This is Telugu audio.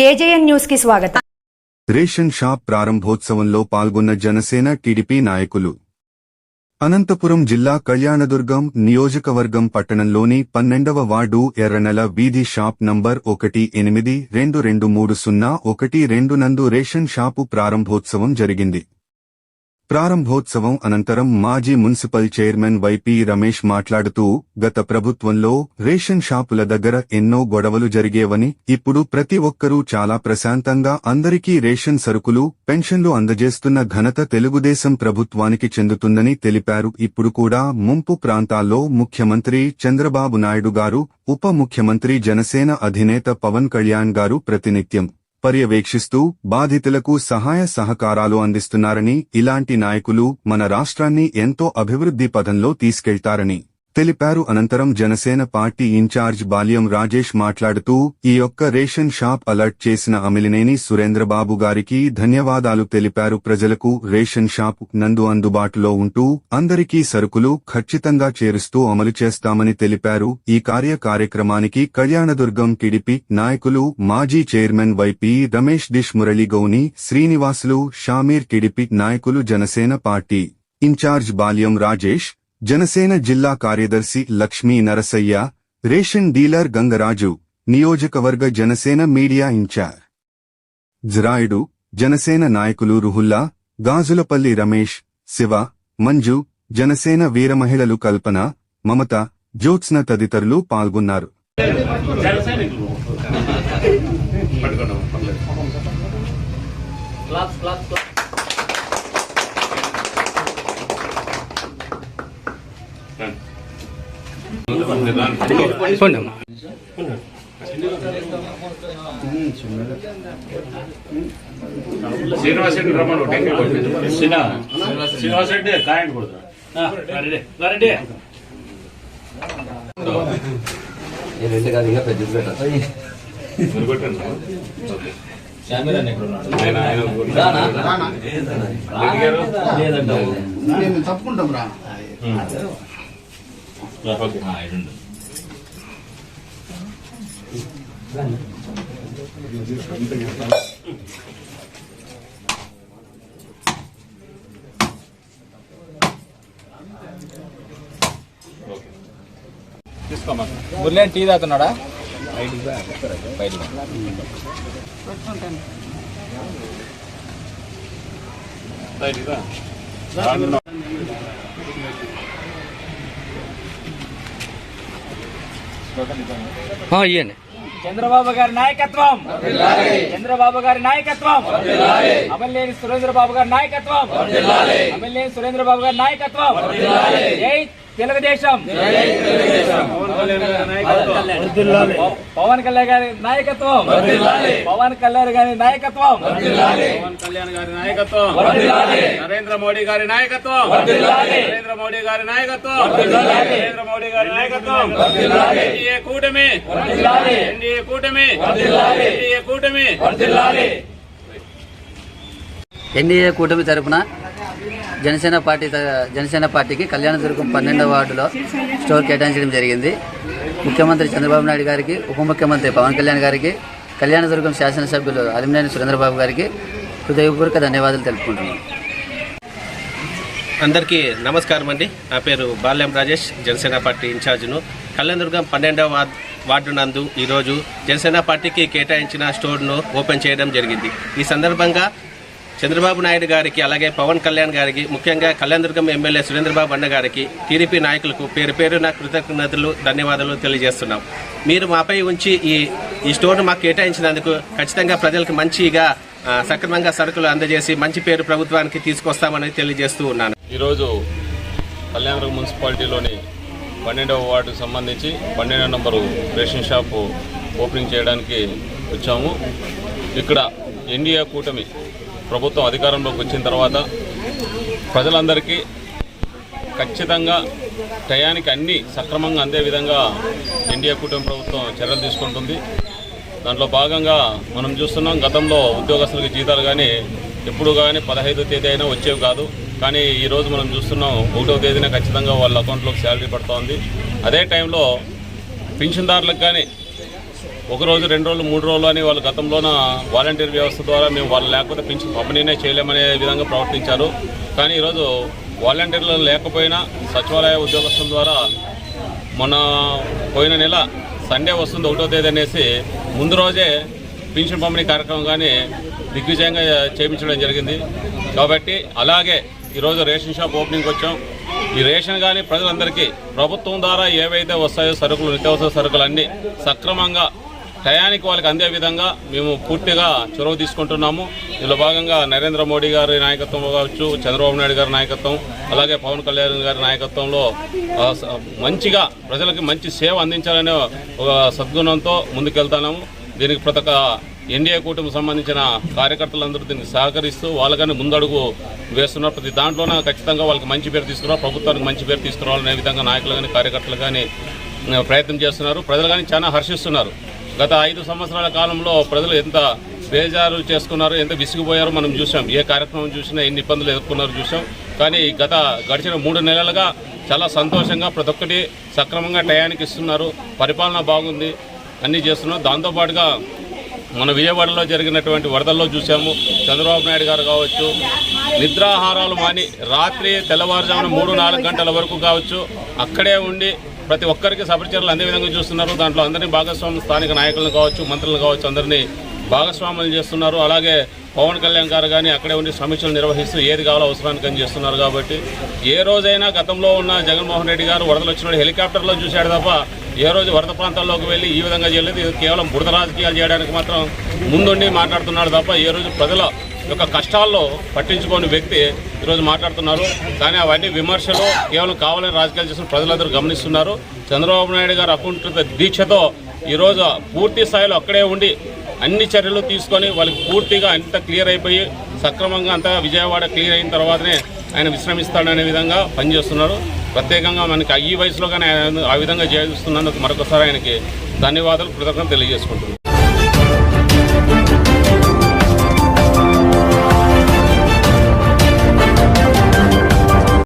ఏజేఎన్ న్యూస్కి స్వాగతం. రేషన్ షాప్ ప్రారంభోత్సవంలో పాల్గొన్న జనసేన టీడీపీ నాయకులు. అనంతపురం జిల్లా కళ్యాణదుర్గం నియోజకవర్గం పట్టణంలోని పన్నెండవ వార్డు ఎర్రనెల వీధి షాప్ నంబర్ ఒకటి ఎనిమిది రెండు రెండు మూడు సున్నా ఒకటి రెండు నందు రేషన్ షాపు ప్రారంభోత్సవం జరిగింది. ప్రారంభోత్సవం అనంతరం మాజీ మున్సిపల్ చైర్మన్ వైపీ రమేష్ మాట్లాడుతూ గత ప్రభుత్వంలో రేషన్ షాపుల దగ్గర ఎన్నో గొడవలు జరిగేవని ఇప్పుడు ప్రతి ఒక్కరూ చాలా ప్రశాంతంగా అందరికీ రేషన్ సరుకులు పెన్షన్లు అందజేస్తున్న ఘనత తెలుగుదేశం ప్రభుత్వానికి చెందుతుందని తెలిపారు. ఇప్పుడు కూడా ముంపు ప్రాంతాల్లో ముఖ్యమంత్రి చంద్రబాబు నాయుడు గారు ఉప ముఖ్యమంత్రి జనసేన అధినేత పవన్ కళ్యాణ్ గారు ప్రతినిత్యం. పర్యవేక్షిస్తూ బాధితులకు సహాయ సహకారాలు అందిస్తున్నారని ఇలాంటి నాయకులు మన రాష్ట్రాన్ని ఎంతో అభివృద్ధి పథంలో తీసుకెళ్తారని తెలిపారు. అనంతరం జనసేన పార్టీ ఇన్ఛార్జ్ బాల్యం రాజేష్ మాట్లాడుతూ ఈ యొక్క రేషన్ షాప్ అలర్ట్ చేసిన అమిలినేని సురేంద్రబాబు గారికి ధన్యవాదాలు తెలిపారు. ప్రజలకు రేషన్ షాప్ నందు అందుబాటులో ఉంటూ అందరికీ సరుకులు ఖచ్చితంగా చేరుస్తూ అమలు చేస్తామని తెలిపారు. ఈ కార్య కార్యక్రమానికి కళ్యాణదుర్గం టిడిపి నాయకులు మాజీ chairman YP Ramesh Dish Murali Gouni Srinivasulu Shameer TDP నాయకులు జనసేన పార్టీ ఇన్ఛార్జ్ బాల్యం రాజేష్ జనసేన జిల్లా కార్యదర్శి లక్ష్మీ నరసయ్య రేషన్ డీలర్ గంగరాజు నియోజకవర్గ జనసేన మీడియా ఇన్ఛార్జ్. జ్రాయుడు జనసేన నాయకులు రుహుల్లా గాజులపల్లి రమేష్ శివ మంజు జనసేన వీర మహిళలు కల్పన మమత జ్యోత్స్న తదితరులు పాల్గొన్నారు. Claps claps. శ్రీనివాస్ రెడ్డి రమ్మను టెంకాయ కొట్టు. శ్రీనివాస్ రెడ్డి కాయండి కొడుతున్నా రెండు కాదు ఇంకా పెద్ద పెట్టాలి తప్పుకుంటాం రా తీసుకోమా మురళి టీ తాగుతున్నాడా? బయటికి రైట్ ఇవ్వండి చంద్రబాబు గారి నాయకత్వం. చంద్రబాబు గారి నాయకత్వం. అమల్లేని సురేంద్ర బాబు గారి నాయకత్వం. అమల్లేని సురేంద్ర బాబు గారి నాయకత్వం. జై తెలుగుదేశం. పవన్ కళ్యాణ్ గారి నాయకత్వం. పవన్ కళ్యాణ్ గారి నాయకత్వం. పవన్ కళ్యాణ్ గారి నాయకత్వం. నరేంద్ర మోడీ గారి నాయకత్వం. నరేంద్ర మోడీ గారి నాయకత్వం. నరేంద్ర మోడీ గారి నాయకత్వం. ఎన్డీఏ కూటమి. ఎన్డీఏ కూటమి. ఎన్డీఏ కూటమి. ఎన్డీఏ కూటమి తరపున జనసేన పార్టీ జనసేన పార్టీకి కళ్యాణదుర్గం పన్నెండవ వార్డులో స్టోర్ కేటాయించడం జరిగింది. ముఖ్యమంత్రి చంద్రబాబు నాయుడు గారికి ఉప ముఖ్యమంత్రి పవన్ కళ్యాణ్ గారికి కళ్యాణదుర్గం శాసనసభ్యులు అలిమినేని సురేంద్రబాబు గారికి హృదయపూర్వక ధన్యవాదాలు తెలుపుకుంటున్నాను అందరికీ నమస్కారం అండి. నా పేరు బాల్యం రాజేష్ జనసేన పార్టీ ఇన్ఛార్జ్ను. కళ్యాణదుర్గం పన్నెండవ వార్డు నందు ఈరోజు జనసేన పార్టీకి కేటాయించిన స్టోర్ను ఓపెన్ చేయడం జరిగింది. ఈ సందర్భంగా చంద్రబాబు నాయుడు గారికి అలాగే పవన్ కళ్యాణ్ గారికి ముఖ్యంగా కళ్యాణదుర్గం ఎమ్మెల్యే సురేంద్రబాబు అన్న గారికి టీడీపీ నాయకులకు పేరు పేరున కృతజ్ఞతలు ధన్యవాదాలు తెలియజేస్తున్నాం. మీరు మాపై ఉంచి ఈ ఈ స్టోర్ను మాకు కేటాయించినందుకు ఖచ్చితంగా ప్రజలకు మంచిగా సక్రమంగా సరుకులు అందజేసి మంచి పేరు ప్రభుత్వానికి తీసుకొస్తామని తెలియజేస్తూ ఉన్నాను. ఈరోజు కళ్యాణదుర్గం మున్సిపాలిటీలోని పన్నెండవ వార్డుకు సంబంధించి పన్నెండవ నంబరు రేషన్ షాపు ఓపెనింగ్ చేయడానికి వచ్చాము. ఇక్కడ ఎన్డీఏ కూటమి ప్రభుత్వం అధికారంలోకి వచ్చిన తర్వాత ప్రజలందరికీ ఖచ్చితంగా టయానికి అన్ని సక్రమంగా అందే విధంగా ఎన్డీఏ కూటమి ప్రభుత్వం చర్యలు తీసుకుంటుంది. దాంట్లో భాగంగా మనం చూస్తున్నాం గతంలో ఉద్యోగస్తులకి జీతాలు కానీ ఎప్పుడు కానీ పదహైదో తేదీ అయినా వచ్చేవి కాదు. కానీ ఈరోజు మనం చూస్తున్నాం ఒకటో తేదీన ఖచ్చితంగా వాళ్ళ అకౌంట్లోకి శాలరీ పడుతోంది అదే టైంలో పింఛన్దారులకు కానీ ఒక రోజు రెండు రోజులు మూడు రోజులు అని వాళ్ళు గతంలోన వాలంటీర్ వ్యవస్థ ద్వారా మేము వాళ్ళు లేకపోతే పెన్షన్ పంపిణీనే చేయలేమనే విధంగా ప్రవర్తించారు. కానీ ఈరోజు వాలంటీర్లు లేకపోయినా సచివాలయ ఉద్యోగస్తుల ద్వారా మొన్న పోయిన నెల సండే వస్తుంది ఒకటో తేదీ అనేసి ముందు రోజే పెన్షన్ పంపిణీ కార్యక్రమం కానీ దిగ్విజయంగా చేయించడం జరిగింది. కాబట్టి అలాగే ఈరోజు రేషన్ షాప్ ఓపెనింగ్కి వచ్చాం. ఈ రేషన్ కానీ ప్రజలందరికీ ప్రభుత్వం ద్వారా ఏవైతే వస్తాయో సరుకులు నిత్యావసర సరుకులు అన్నీ సక్రమంగా టయానికి వాళ్ళకి అందే విధంగా మేము పూర్తిగా చొరవ తీసుకుంటున్నాము. ఇందులో భాగంగా నరేంద్ర మోడీ గారి నాయకత్వం కావచ్చు చంద్రబాబు నాయుడు గారి నాయకత్వం అలాగే పవన్ కళ్యాణ్ గారి నాయకత్వంలో స- మంచిగా ప్రజలకి మంచి సేవ అందించాలనే ఒక సద్గుణంతో ముందుకెళ్తున్నాము. దీనికి ప్రతి ఒక్క ఎన్డీఏ కూటమికి సంబంధించిన కార్యకర్తలందరూ దీనికి సహకరిస్తూ వాళ్ళకని ముందడుగు వేస్తున్నారు ప్రతి దాంట్లోనే ఖచ్చితంగా వాళ్ళకి మంచి పేరు తీసుకురావాలి ప్రభుత్వానికి మంచి పేరు తీసుకురావాలనే విధంగా నాయకులు కానీ కార్యకర్తలు కానీ ప్రయత్నం చేస్తున్నారు. ప్రజలు కానీ చాలా హర్షిస్తున్నారు. గత ఐదు సంవత్సరాల కాలంలో ప్రజలు ఎంత బేజారు చేసుకున్నారు ఎంత విసిగిపోయారో మనం చూసాం ఏ కార్యక్రమం చూసినా ఎన్ని ఇబ్బందులు ఎదుర్కొన్నారో చూసాం కానీ గత గడిచిన మూడు నెలలుగా చాలా సంతోషంగా ప్రతి ఒక్కటి సక్రమంగా టయానికి ఇస్తున్నారు. పరిపాలన బాగుంది. అన్నీ చేస్తున్నారు. దాంతోపాటుగా మన విజయవాడలో జరిగినటువంటి వరదల్లో చూసాము చంద్రబాబు నాయుడు గారు కావచ్చు నిద్రాహారాలు మాని రాత్రి తెల్లవారుజామున మూడు నాలుగు గంటల వరకు కావచ్చు అక్కడే ఉండి ప్రతి ఒక్కరికి సపరిచర్లు అందే విధంగా చూస్తున్నారు. దాంట్లో అందరినీ భాగస్వామ్యం స్థానిక నాయకులను కావచ్చు మంత్రులు కావచ్చు అందరినీ భాగస్వాములు చేస్తున్నారు. అలాగే పవన్ కళ్యాణ్ గారు కానీ అక్కడే ఉండి సమీక్షలు నిర్వహిస్తూ ఏది కావాలో అవసరానికి అని చేస్తున్నారు కాబట్టి ఏ రోజైనా గతంలో ఉన్న జగన్మోహన్ రెడ్డి గారు వరదలు వచ్చిన హెలికాప్టర్లో చూశాడు తప్ప ఏ రోజు వరద ప్రాంతాల్లోకి వెళ్ళి ఈ విధంగా చేయలేదు. ఇది కేవలం బురద రాజకీయాలు చేయడానికి మాత్రం ముందుండి మాట్లాడుతున్నాడు తప్ప ఏ రోజు ప్రజల యొక్క కష్టాల్లో పట్టించుకోని వ్యక్తి ఈరోజు మాట్లాడుతున్నారు. కానీ అవన్నీ విమర్శలు కేవలం కావాలని రాజకీయాలు చేసిన ప్రజలందరూ గమనిస్తున్నారు. చంద్రబాబు నాయుడు గారు అకుంఠిత దీక్షతో ఈరోజు పూర్తి స్థాయిలో అక్కడే ఉండి అన్ని చర్యలు తీసుకొని వాళ్ళకి పూర్తిగా అంత క్లియర్ అయిపోయి సక్రమంగా అంతా విజయవాడ క్లియర్ అయిన తర్వాతనే ఆయన విశ్రమిస్తాడనే విధంగా పనిచేస్తున్నారు. ప్రత్యేకంగా మనకి ఈ వయసులో కానీ ఆయన ఆ విధంగా చేస్తున్నందుకు మరొకసారి ఆయనకి ధన్యవాదాలు కృతజ్ఞతలు తెలియజేసుకుంటున్నాను.